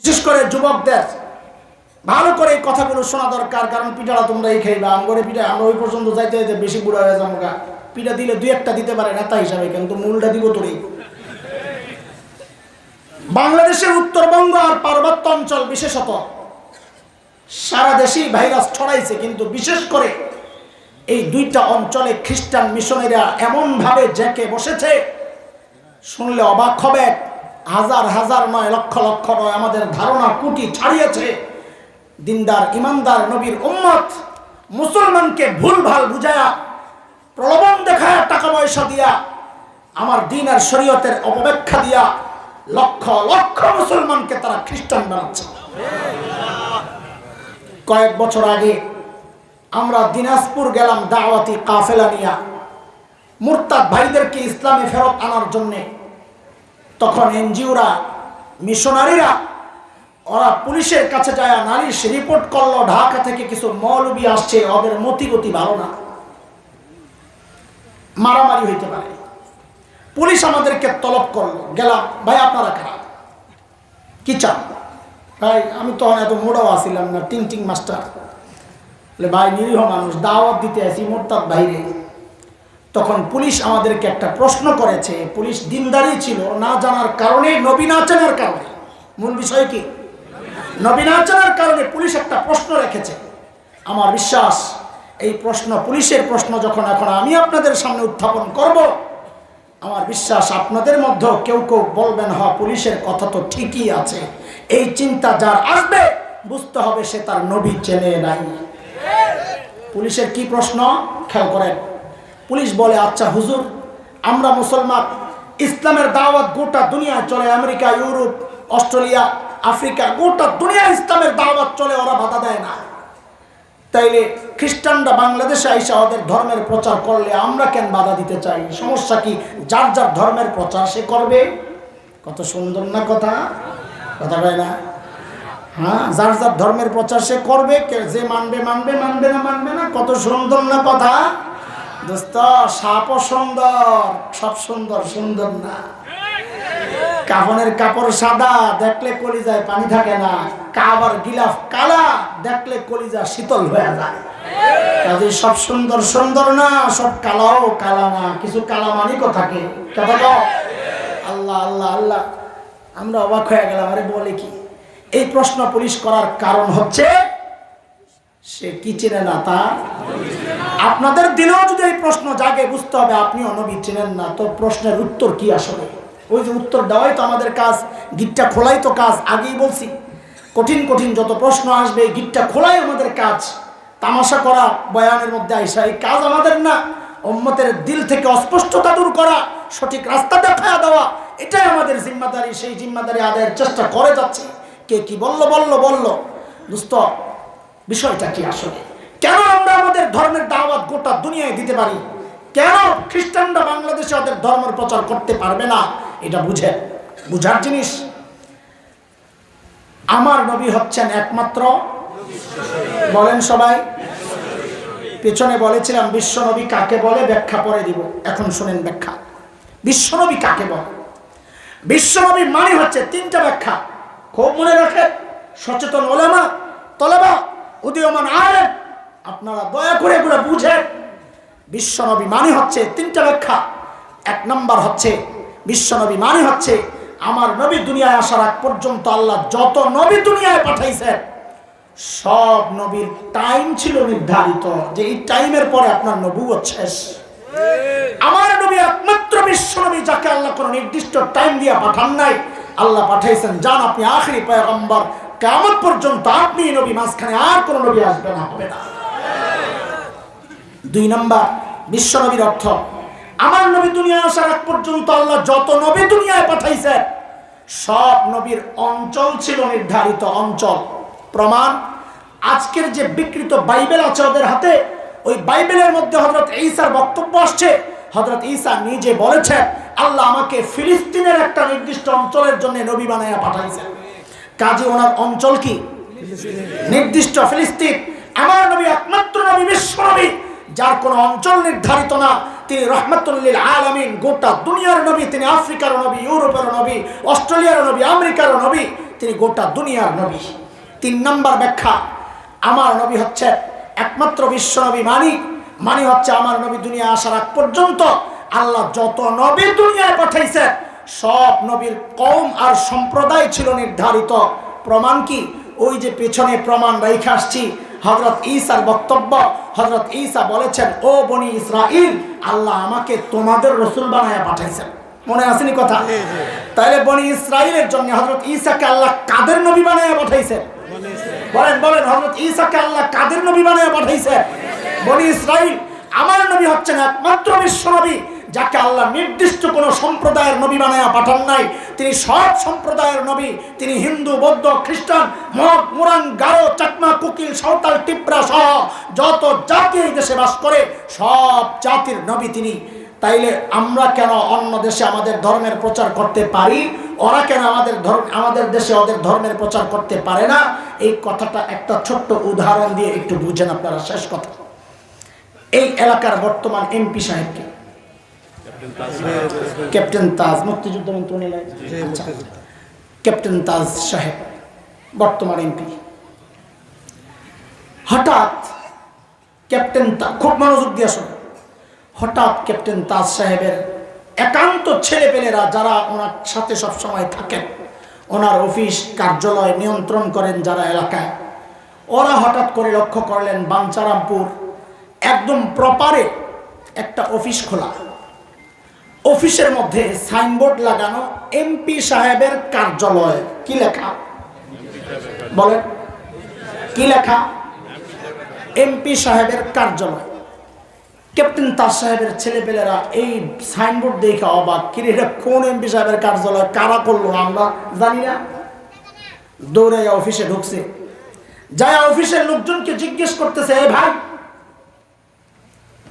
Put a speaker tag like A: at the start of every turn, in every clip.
A: বিশেষ করে যুবকদের, ভালো করে এই কথাগুলো শোনা দরকার, কারণ পিঠাটা তোমরা এই খাইবা আমগরে পিঠা, আমরা ওই পর্যন্ত যাইতে যাইতে বেশি বুড়া হয়ে যাব গা। পিঠা দিলে দুই একটা দিতে পারে নেতা হিসাবে, কিন্তু মূলটা দিব তোরে বাংলাদেশের উত্তরবঙ্গ আর পার্বত্য অঞ্চল বিশেষত, সারা দেশেই ভাইরাস ছড়াইছে, কিন্তু বিশেষ করে এই দুইটা অঞ্চলে খ্রিস্টান মিশনারিরা এমনভাবে জেকে বসেছে, শুনলে অবাক হবে। হাজার হাজার নয়, লক্ষ লক্ষ নয়, আমাদের ধারণা কুটি ছাড়িয়েছে। দিনদার, ইমানদার নবীর উম্মত মুসলমানকে ভুল ভালো বুঝায়া, প্রলোভন দেখায় টাকা পয়সা দিয়া, আমার দিন আর শরীয়তের অপব্যাখ্যা দিয়া লক্ষ লক্ষ মুসলমানকে তারা খ্রিস্টান বানাচ্ছে। কয়েক বছর আগে আমরা দিনাজপুর গেলাম দাওয়াতি কাফেলা নিয়া। মুরতাদ ভাইদেরকে ইসলামে ফেরত আনার জন্যে তখন এনজিওরা, মিশনারিরা, ওরা পুলিশের কাছে যায় নালিশ রিপোর্ট করল, ঢাকা থেকে কিছু মৌলবি আসছে, ওদের মতিগতি ভালো না। মারামারি হইতে পারে। পুলিশ আমাদেরকে তলব করল, গেলাম, ভাই, আপনারা খারাপ কি চান? ভাই, আমি তখন এত মোড়াও আসিলাম না, টিং টিং মাস্টার। ভাই, নিরীহ মানুষ, দাওয়াত দিতে আসি, মোরতাদ বাইরে তখন পুলিশ আমাদেরকে একটা প্রশ্ন করেছে। পুলিশ দিনদারি ছিল, না জানার কারণে নবীন আচরণের কারণে। মূল বিষয় কি? নবীন আচরণের কারণে পুলিশ একটা প্রশ্ন রেখেছে। আমার বিশ্বাস, এই প্রশ্ন, পুলিশের প্রশ্ন যখন এখন আমি আপনাদের সামনে উত্থাপন করব, আমার বিশ্বাস আপনাদের মধ্যেও কেউ কেউ বলবেন হ পুলিশের কথা তো ঠিকই আছে। এই চিন্তা যার আসবে, বুঝতে হবে সে তার নবী চেনে নাই। পুলিশের কি প্রশ্ন? খেয়াল করেন। পুলিশ বলে আচ্ছা হুজুর, আমরা মুসলমান, ইসলামের দাওয়াত গোটা দুনিয়ায় চলে, আমেরিকা, ইউরোপ, অস্ট্রেলিয়া, আফ্রিকা, গোটা দুনিয়া ইসলামের দাওয়াত চলে, ওরা বাধা দেয় না। তাইলে খ্রিস্টানরা বাংলাদেশে আইসা ওদের ধর্মের প্রচার করলে আমরা কেন বাধা দিতে চাই? সমস্যা কি? যার যার ধর্মের প্রচার সে করবে? কত সুন্দর না কথা? কথা কয় না? হ্যাঁ যার যার ধর্মের প্রচার সে করবে? যে মানবে মানবে মানবে না মানবে না, কত সুন্দর না কথা? দোস্ত সুন্দর, সব সুন্দর সুন্দর না। কাফনের কাপড় সাদা, দেখলে কলিজায় পানি থাকে না। কাবার গিলাফ কালা, দেখলে কলিজা শীতল হয়ে যায়। কাজে সব সুন্দর সুন্দর না, সব কালাও কালা না, কিছু কালা মানিকও থাকে। কথা আল্লাহ আল্লাহ আল্লাহ। আমরা অবাক হয়ে গেলাম, আরে বলে কি? এই প্রশ্ন পুলিশ করার কারণ হচ্ছে সে কি চেনে না তার আপনাদের দিলেও যদি এই প্রশ্ন জাগে, বুঝতে হবে আপনি অনবী চেনেন না, তো প্রশ্নের উত্তর কি আসলে? ওই যে উত্তর দেওয়াই তো আমাদের কাজ, গিটটা খোলাই তো কাজ, আগেই বলছি। কঠিন কঠিন যত প্রশ্ন আসবে, এই গিটটা খোলাই আমাদের কাজ। তামাশা করা, বয়ানের মধ্যে আইসা, এই কাজ আমাদের না। উম্মতের দিল থেকে অস্পষ্টতা দূর করা, সঠিক রাস্তা দেখা দেওয়া, এটাই আমাদের জিম্মাদারি। সেই জিম্মাদারি আদায়ের চেষ্টা করে যাচ্ছি। কে কি বলল বলল বলল। দোস্ত বিষয়টা কি আসলে? কেন আমরা আমাদের ধর্মের দাওয়াত গোটা দুনিয়ায় দিতে পারি? কেন খ্রিস্টানরা বাংলাদেশে ওদের ধর্মের প্রচার করতে পারবে না? এটা বুঝে, বুঝার জিনিস? আমার নবী হচ্ছেন একমাত্র বলেন সবাই। পেছনে বলেছিলাম বিশ্বনবী কাকে বলে? ব্যাখ্যা পরে দিব। এখন শুনেন ব্যাখ্যা। বিশ্বনবী কাকে বলে? বিশ্বনবী মানে হচ্ছে তিনটা ব্যাখ্যা। খুব মনে রাখেন, সচেতন ওলামা, তলেবা উদীয়মান আলেম, আপনারা দয়া করে এগুলো বুঝেন বিশ্বনবী মানে হচ্ছে তিনটা ব্যাখ্যা। এক নম্বর হচ্ছে, বিশ্বনবী মানে হচ্ছে, আমার নবী দুনিয়ায় আসার আগ পর্যন্ত আল্লাহ যত নবী দুনিয়ায় পাঠাইছেন, সব নবীর টাইম ছিল নির্ধারিত। যে এই টাইমের পরে আপনার নবুয়ত শেষ। আমার নবী একমাত্র বিশ্ব নবী যাকে আল্লাহ কোনো নির্দিষ্ট টাইম দিয়ে পাঠান নাই। আল্লাহ পাঠাইছেন, যান আপনি আখরি পয়গম্বর কেমন পর্যন্ত আপনি নবী, মাঝখানে আর কোনো নবী আসবে না, হবে না। দুই নম্বর, বিশ্ব নবীর অর্থ, আমার নবী দুনিয়ায় আসার আগ পর্যন্ত আল্লাহ যত নবী দুনিয়ায় পাঠাইছে, সব নবীর অঞ্চল ছিল নির্ধারিত অঞ্চল। প্রমাণ, আজকের যে বিকৃত বাইবেল আছে ওদের হাতে, ওই বাইবেলের মধ্যে হজরত ঈসার বক্তব্য আসছে। হজরত ঈসা নিজে বলেছেন, আল্লাহ আমাকে ফিলিস্তিনের একটা নির্দিষ্ট অঞ্চলের জন্য নবী বানাইয়া পাঠাইছেন। কাজে ওনার অঞ্চল কি? নির্দিষ্ট ফিলিস্তিন। আমার নবী, একমাত্র নবী, বিশ্ব নবী, যার কোনো অঞ্চল নির্ধারিত না, তিনি রহমতুল্লিল আলামিন, গোটা দুনিয়ার নবী, তিনি আফ্রিকার নবী, ইউরোপের নবী, অস্ট্রেলিয়ার নবী, আমেরিকার নবী, তিনি গোটা দুনিয়ার নবী। তিন নম্বর ব্যাখ্যা, আমার নবী হচ্ছে একমাত্র বিশ্ব নবী মানি। মানি হচ্ছে আমার নবী দুনিয়া আসার আগ পর্যন্ত আল্লাহ যত নবী দুনিয়ায় পাঠাইছে সব নবীর কম আর সম্প্রদায় ছিল নির্ধারিত। প্রমাণ কি? ওই যে পেছনে প্রমাণ রেখে আসছি। হজরত ঈসার বক্তব্য হজরত ঈসা বলেছেন ও বনি ইসরাইল আল্লাহ আমাকে তোমাদের রসুল বানায় পাঠাইছেন। মনে আসেনি কথা? তাহলে বনি ইসরাইলের জন্য হজরত ঈসাকে আল্লাহ কাদের নবী বানায় পাঠাইছেন? বলেন বলেন হজরত ঈসাকে আল্লাহ কাদের নবী বানায় পাঠাইছে বনি ইসরাইল আমার নবী হচ্ছেন একমাত্র বিশ্ব নবী। যাকে আল্লাহ নির্দিষ্ট কোনো সম্প্রদায়ের নবী বানায়া পাঠান নাই, তিনি সব সম্প্রদায়ের নবী, তিনি হিন্দু, বৌদ্ধ, খ্রিস্টান, মগ, মুরাং, গারো, চাকমা, কুকিল, সাঁওতাল, টিপরা সহ যত জাতি এই দেশে বাস করে, সব জাতির নবী তিনি। তাইলে আমরা কেন অন্য দেশে আমাদের ধর্মের প্রচার করতে পারি? ওরা কেন আমাদের ধর্ম, আমাদের দেশে ওদের ধর্মের প্রচার করতে পারে না? এই কথাটা একটা ছোট্ট উদাহরণ দিয়ে একটু বুঝেন আপনারা, শেষ কথা। এই এলাকার বর্তমান এমপি সাহেবকে। ক্যাপ্টেন তাজ। মুক্তিযুদ্ধ মন্ত্রণালয়। আচ্ছা। ক্যাপ্টেন তাজ সাহেব বর্তমান এমপি। হঠাৎ ক্যাপ্টেন খুব মনোযোগ দিয়ে শোনো হঠাৎ ক্যাপ্টেন তাজ সাহেবের একান্ত ছেলেপেলেরা যারা ওনার সাথে সব সময় থাকেন ওনার অফিস কার্যালয় নিয়ন্ত্রণ করেন যারা এলাকায় ওরা হঠাৎ করে লক্ষ্য করলেন বাঞ্চারামপুর একদম প্রপারে একটা অফিস খোলা। অফিসের মধ্যে সাইনবোর্ড লাগানো এমপি সাহেবের কার্যালয়। কি লেখা? বলেন। কি লেখা? এমপি সাহেবের কার্যালয়। ক্যাপ্টেন তার সাহেবের ছেলেপেলেরা এই সাইনবোর্ড দেখে অবাক। কিরে এটা কোন এমপি সাহেবের কার্যালয়? কারা করল? আমরা জানি না। দৌড়াইয়া অফিসে ঢুকছে। যায় অফিসের লোকজনকে জিজ্ঞেস করতেছে, এ ভাই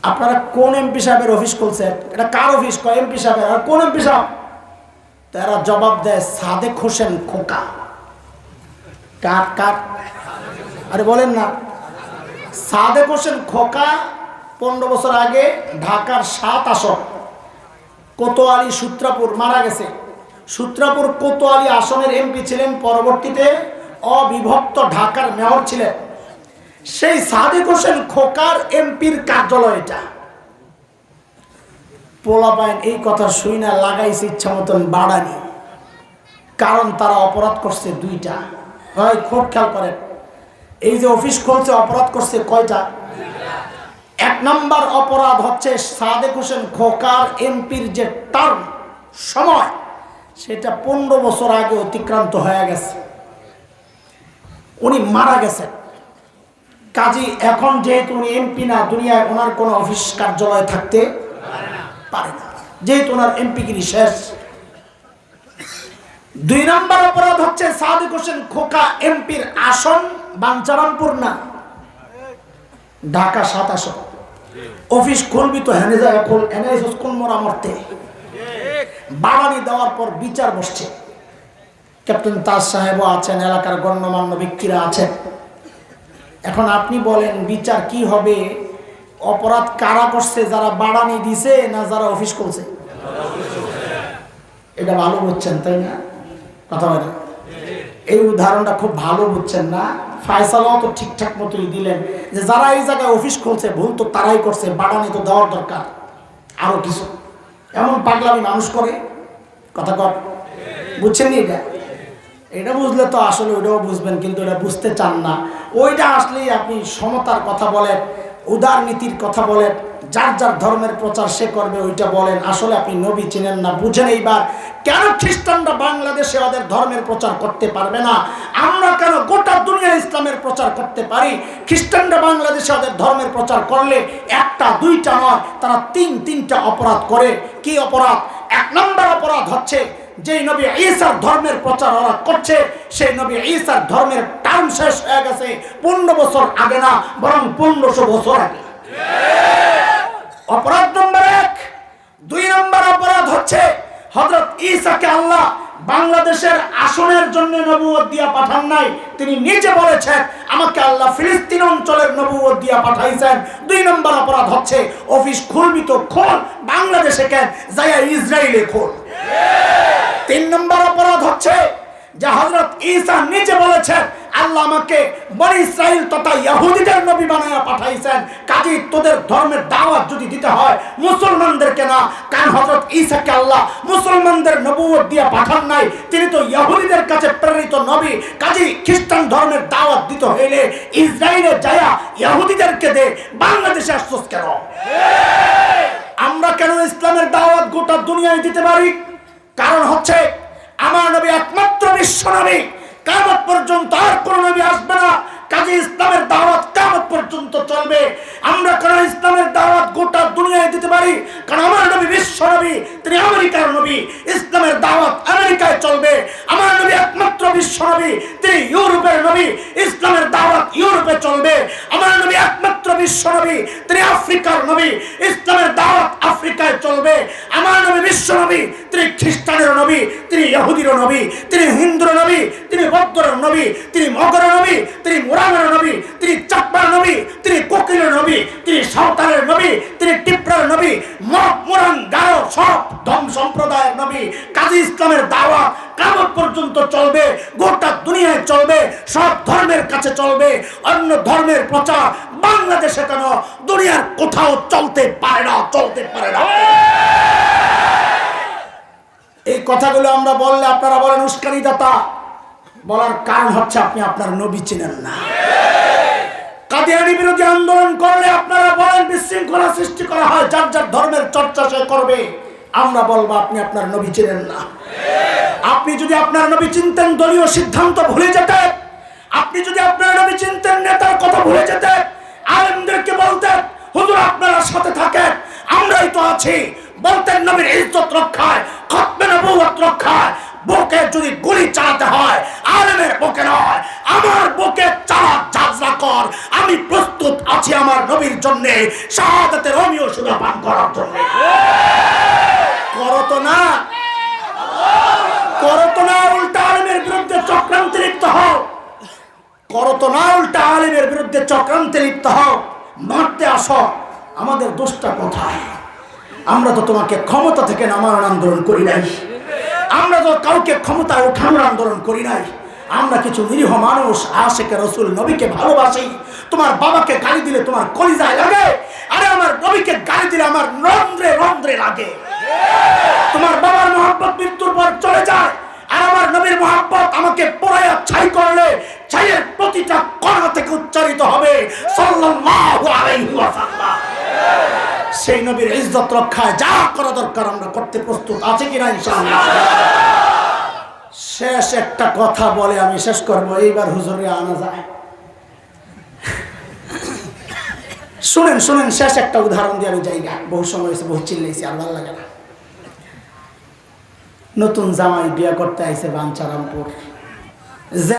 A: আপনারা কোন এমপি সাহেবের অফিস খুলছেন? এটা কার অফিস কয় এমপি সাহেবের আর কোন এমপি সাহেব? তারা জবাব দেয়, সাদেক হোসেন খোকা। কার কার আরে বলেন না। সাদেক হোসেন খোকা পনেরো বছর আগে ঢাকার সাত আসন, কোতোয়ালি, সূত্রাপুর মারা গেছে। সূত্রাপুর কোতোয়ালি আসনের এমপি ছিলেন, পরবর্তীতে অবিভক্ত ঢাকার মেয়র ছিলেন। সেই সাদেক হোসেন খোকার এমপির কার্যালয় এটা। পোলাপাইন এই কথা শুই না, লাগাইছে ইচ্ছা মতন বাড়ানি কারণ তারা অপরাধ করছে দুইটা। হয় খুব খেয়াল করেন, এই যে অফিস খুলছে, অপরাধ করছে কয়টা? এক নম্বর অপরাধ হচ্ছে সাদেক হোসেন খোকার এমপির যে টার্ম সময়, সেটা পনেরো বছর আগে অতিক্রান্ত হয়ে গেছে। উনি মারা গেছেন। কাজী, এখন যেহেতু উনি এমপি না, দুনিয়ায় ওনার কোনো অফিস কার্যালয় থাকতে পারে না। যেহেতু ওনার এমপিগিরি শেষ। দুই নম্বর অপরাধ হচ্ছে সাদিক হোসেন খোকা এমপির আসন বাঞ্চারামপুর না, ঢাকা সাত আসন। অফিস খুলবি তো হেনে যায় খোল এনে কোন মোরা মরতে। বাড়ানি দেওয়ার পর বিচার বসছে। ক্যাপ্টেন তাজ সাহেবও আছেন, এলাকার গণ্যমান্য ব্যক্তিরা আছেন। এখন আপনি বলেন, বিচার কি হবে? অপরাধ কারা করছে? যারা বাড়ানি দিছে না যারা অফিস করছে? এটা ভালো বুঝছেন, তাই না? কথা বলেন। এই উদাহরণটা খুব ভালো বুঝছেন না? ফায়সালাও তো ঠিকঠাক মতোই দিলেন যে যারা এই জায়গায় অফিস খুলছে ভুল তো তারাই করছে, বাড়ানি তো দেওয়ার দরকার। আরও কিছু। এমন পাগলামি মানুষ করে? কথা কর বুঝছেন নি এটা? এটা বুঝলে তো আসলে ওইটাও বুঝবেন, কিন্তু এটা বুঝতে চান না। ওইটা আসলেই আপনি সমতার কথা বলেন, উদার নীতির কথা বলেন, যার যার ধর্মের প্রচার সে করবে, ওইটা বলেন। আসলে আপনি নবী চিনেন না, বুঝেন এইবার। কেন খ্রিস্টানরা বাংলাদেশে ওদের ধর্মের প্রচার করতে পারবে না? আমরা কেন গোটা দুনিয়া ইসলামের প্রচার করতে পারি? খ্রিস্টানরা বাংলাদেশে ওদের ধর্মের প্রচার করলে একটা, দুইটা নয়, তারা তিন, তিনটা অপরাধ করে। কি অপরাধ? এক নম্বর অপরাধ হচ্ছে যেই নবী ঈসার ধর্মের প্রচার ওরা করছে, সেই নবী ঈসার ধর্মের টার্ম শেষ হয়ে গেছে। পনেরো বছর আগে না, বরং পনেরোশো বছর আগে। অপরাধ নম্বর এক, দুই নম্বর অপরাধ হচ্ছে হজরত ঈসাকে আল্লাহ বাংলাদেশের আসনের জন্য নবুয়ত দিয়া পাঠান নাই। তিনি নিজে বলেছেন, আমাকে আল্লাহ ফিলিস্তিন অঞ্চলের নবুয়ত দিয়া পাঠাইছেন। দুই নম্বর অপরাধ হচ্ছে, অফিস খুলবি তো খোল, বাংলাদেশে কেন? যাইয়া ইসরায়েলে খোল। তিন নম্বর অপরাধ হচ্ছে যে হজরত ঈসা নিজে বলেছেন, আল্লাহ আমাকে বনি ইসরাইল তথা ইহুদিদের নবী বানায়া পাঠাইছেন। কাজী তোদের ধর্মের দাওয়াত যদি দিতে হয়, মুসলমানদেরকে না। কারণ হজরত ঈসাকে আল্লাহ মুসলমানদের নবুয়ত দিয়ে পাঠান নাই। তিনি তো ইহুদিদের কাছে প্রেরিত নবী। কাজী খ্রিস্টান ধর্মের দাওয়াত দিতে হইলে ইসরায়েলে যায়া ইহুদিদেরকে দে, বাংলাদেশে আসছস কেন? আমরা কেন ইসলামের দাওয়াত গোটা দুনিয়ায় দিতে পারি? কারণ হচ্ছে আমার নবী একমাত্র বিশ্ব নবী। কামত পর্যন্ত আর কোন নবী আসবে না। কাজে ইসলামের দাওয়াত কামত পর্যন্ত চলবে। আমরা কেন ইসলামের দাওয়াত গোটা দুনিয়ায় দিতে পারি। কারণ আমার নবী বিশ্ব নবী, তিনি আমেরিকার নবী। ইসলামের দাওয়াত আমেরিকায় চলবে। আমার নবী একমাত্র বিশ্ব নবী, তিনি ইউরোপের নবী। ইসলামের দাওয়াত ইউরোপে চলবে আমার নবী একমাত্র বিশ্ব নবী তিনি আফ্রিকার নবী ইসলামের দাওয়াত আফ্রিকায় চলবে আমার নবী বিশ্ব নবী তিনি খ্রিস্টানের নবী তিনি ইহুদির নবী তিনি হিন্দুর নবী তিনি বৌদ্ধর নবী তিনি মগর নবী তিনি মুরামের নবী তিনি চাপ্পার নবী তিনি কোকিলের নবী তিনি সাঁওতালের নবী তিনি টিপ্রার নবী মগ গারো সব ধম সম্প্রদায়ের নবী কাজী ইসলামের দাওয়া কামত পর্যন্ত চলবে, গোটা দুনিয়ায় চলবে, সব ধর্মের কাছে চলবে, অন্য ধর্মের প্রচার বাংলাদেশে কেন দুনিয়ার কোথাও চলতে পারে না, চলতে পারে না। এই কথাগুলো আমরা বললে আপনারা বলেন উস্কানি দাতা বলার কারণ হচ্ছে আপনি আপনার নবী চিনেন না। কাদিয়ানি বিরোধী আন্দোলন করলে আপনারা বলেন, বিশৃঙ্খলা সৃষ্টি করা হয়, যার যার ধর্মের চর্চা সে করবে, আমরা বলব আপনি আপনার নবী চিনেন না। আপনি যদি আপনার নবী চিনতেন দলীয় সিদ্ধান্ত ভুলে যেতেন আপনি যদি আপনার নবী চিনতেন নেতার কথা ভুলে যেতেন আলেমদেরকে বলতেন, হুজুর, আপনারা সাথে থাকেন, আমরাই তো আছি। বলতেন, নবীর ইজ্জত রক্ষায়, খতমে নবুয়ত রক্ষায়, বুকে যদি গুলি চালাতে হয়, আলেমের বুকে নয়, আমার বুকে চালা যাত্রা কর। আমি প্রস্তুত আছি আমার নবীর জন্য শাহাদাতের রমিও সুদা পান করার জন্য। করো তো না। আলেমের বিরুদ্ধে আলেমের বিরুদ্ধে আসো আমাদের দোষটা কোথায় আমরা তো তোমাকে ক্ষমতা থেকে নামানোর আন্দোলন করি নাই। আমরা তো কাউকে ক্ষমতায় ওঠানোর আন্দোলন করি নাই। আমরা কিছু নিরীহ মানুষ আশেকে রসুল নবীকে ভালোবাসি। তোমার বাবাকে গালি দিলে তোমার কলিজায় লাগে। আরে আমার নবীকে গালি দিলে আমার রন্ধ্রে রন্ধ্রে লাগে তোমার বাবার মহাব্বত মৃত্যুর পর চলে যায়, আর আমার নবীর মহাব্বত আমাকে পোড়াইয়া ছাই করলে, ছাইয়ের প্রতিটা কণা থেকে উচ্চারিত হবে, সাল্লাল্লাহু আলাইহি ওয়াসাল্লাম। সেই নবীর ইজ্জত রক্ষায় যা করা দরকার আমরা করতে প্রস্তুত আছে কিনা ইনশাআল্লাহ। শেষ একটা কথা বলে আমি শেষ করব, এইবার হুজুরে আনা যায়। শুনেন শুনেন, শেষ একটা উদাহরণ দিয়ে আমি যাই না বহু সময় হয়েছে, বহু চিল্লাইছি ভালো লাগে না। নতুন জামাই বিয়া করতে আইছে বাঞ্চারামপুর।